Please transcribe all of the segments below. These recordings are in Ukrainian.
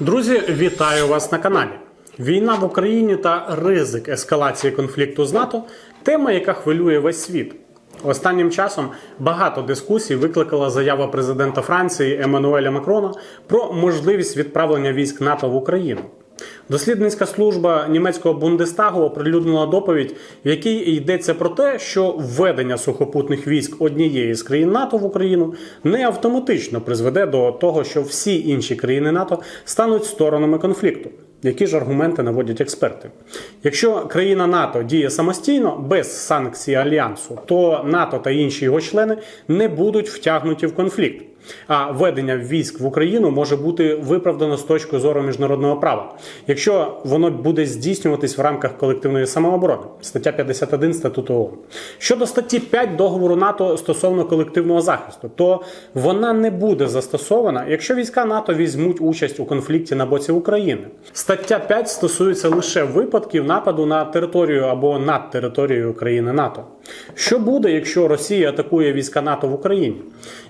Друзі, вітаю вас на каналі. Війна в Україні та ризик ескалації конфлікту з НАТО тема, яка хвилює весь світ. Останнім часом багато дискусій викликала заява президента Франції Еммануеля Макрона про можливість відправлення військ НАТО в Україну. Дослідницька служба німецького Бундестагу оприлюднила доповідь, в якій йдеться про те, що введення сухопутних військ однієї з країн НАТО в Україну не автоматично призведе до того, що всі інші країни НАТО стануть сторонами конфлікту. Які ж аргументи наводять експерти? Якщо країна НАТО діє самостійно без санкцій альянсу, то НАТО та інші його члени не будуть втягнуті в конфлікт. А введення військ в Україну може бути виправдано з точки зору міжнародного права, якщо воно буде здійснюватись в рамках колективної самооборони, стаття 51 статуту ООН. Щодо статті 5 договору НАТО стосовно колективного захисту, то вона не буде застосована, якщо війська НАТО візьмуть участь у конфлікті на боці України. Стаття 5 стосується лише випадків нападу на територію або над територією країни НАТО. Що буде, якщо Росія атакує війська НАТО в Україні?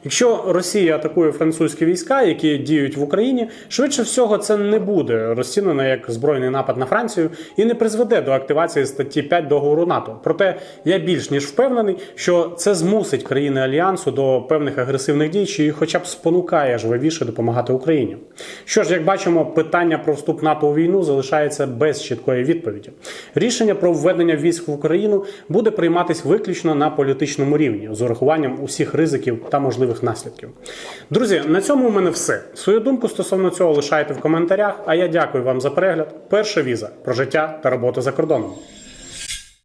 Якщо Росія атакує французькі війська, які діють в Україні, швидше всього це не буде розцінено як збройний напад на Францію і не призведе до активації статті 5 договору НАТО. Проте я більш ніж впевнений, що це змусить країни альянсу до певних агресивних дій, чи хоча б спонукає жвавіше допомагати Україні. Що ж, як бачимо, питання про вступ НАТО у війну залишається без чіткої відповіді. Рішення про введення військ в Україну буде прийматись виключно на політичному рівні з урахуванням усіх ризиків та можливих наслідків. Друзі, на цьому у мене все. Свою думку стосовно цього лишайте в коментарях. А я дякую вам за перегляд. Перша віза про життя та роботу за кордоном.